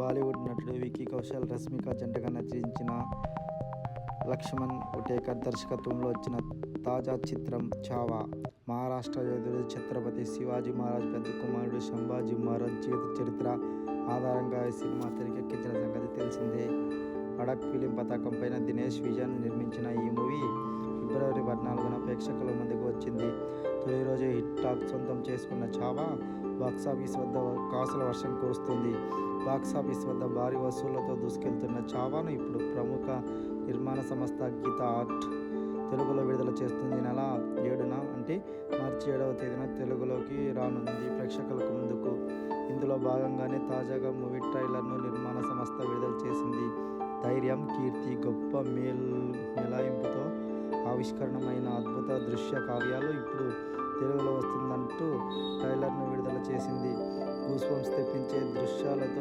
బాలీవుడ్ నటుడు విక్కీ కౌశల్ రష్మిక జంటగా నటించిన లక్ష్మణ్ ఉటేకర్ దర్శకత్వంలో వచ్చిన తాజా చిత్రం చావా. మహారాష్ట్ర యోధుడు ఛత్రపతి శివాజీ మహారాజ్ పెద్ద కుమారుడు సంభాజీ మహారాజ్ జీవిత చరిత్ర ఆధారంగా ఈ సినిమా తెరకెక్కించిన సంగతి తెలిసిందే. అడక్ ఫిలిం పతాకం పైన దినేష్ విజయన్ నిర్మించిన ఈ ప్రేక్షకుల ముందుకు వచ్చింది. తొలి రోజు హిట్ టాక్ సొంతం చేసుకున్న చావా బాక్సాఫీస్ వద్ద కాసుల వర్షం కురుస్తుంది. బాక్సాఫీస్ వద్ద భారీ వసూళ్ళతో దూసుకెళ్తున్న చావాను ఇప్పుడు ప్రముఖ నిర్మాణ సంస్థ గీత ఆర్ట్ తెలుగులో విడుదల చేస్తుంది. నెల ఏడున అంటే మార్చి ఏడవ తేదీన తెలుగులోకి రానుంది ప్రేక్షకులకు ముందుకు. ఇందులో భాగంగానే తాజాగా మూవీ ట్రైలర్ను నిర్మాణ సంస్థ విడుదల చేసింది. ధైర్యం కీర్తి గొప్ప మేల్ మిలాయింపుతో ఆవిష్కరణమైన అద్భుత దృశ్య కావ్యాలు ఇప్పుడు తెలుగులో వస్తుందంటూ ట్రైలర్ను విడుదల చేసింది. గూస్బంప్స్ తెప్పించే దృశ్యాలతో